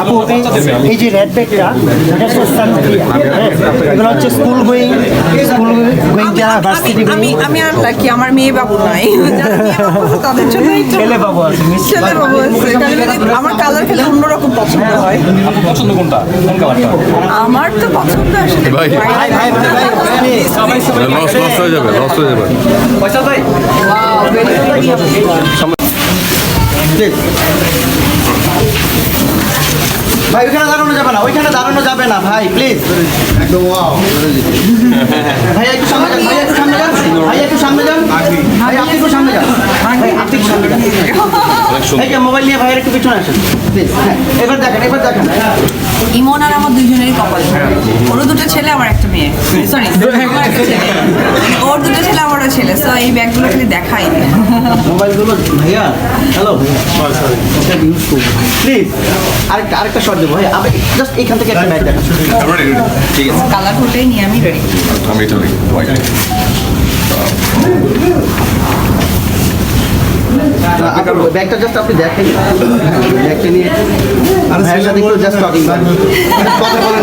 আপু এই যে রেড ব্যাগটা এটা হচ্ছে সানক্রিয়া এগুলো হচ্ছে স্কুল গোয়িং স্কুল গোয়িং যারা ভার্সিটি আমি আমি আর কি আমার মেয়ে বাবু নাই তাদের জন্য ছেলে বাবু আছে ছেলে বাবু আছে আমার কালার খেলে অন্যরকম পছন্দ হয় আপনার পছন্দ কোনটা কোন কালারটা আমার তো পছন্দ আসলে ভাই। ভাই ভাই ভাই লস লস হয়ে যাবে লস হয়ে যাবে পয়সা ভাই ভাই ওইখানে দাঁড়ানো যাবে না ওইখানে দাঁড়ানো যাবে না ভাই প্লিজ একদম ভাই একটু সামনে যান ভাই একটু সামনে যান ভাই একটু সামনে যান। ভাই আপনি একটু সামনে যান। ভাই আপনি একটু সামনে যান। এই যে মোবাইল নিয়ে ভাইয়ের একটু পিছনে আসেন প্লিজ এবার দেখেন এবার দেখেন। ইমন আর আমার দুইজনেরই কপাল ওরও দুটো ছেলে আমার মেয়ে। সরি আমার একটা ছেলে ওর দুটো ছেলে আমারও ছেলে সো এই ব্যাগগুলো খালি দেখাই মোবাইলগুলো ভাইয়া হ্যালো প্লিজ আরেকটা আরেকটা শট দেবো ভাই আমি জাস্ট এখান থেকে একটা ঠিক আছে। কালার ফুটেই নিয়ে আমি রেডি আমি এটা ব্যাগটা জাস্ট আপনি দেখেন। ব্যাগটা নিয়ে ভাইয়ের সাথে জাস্ট টকিং কথা বলেন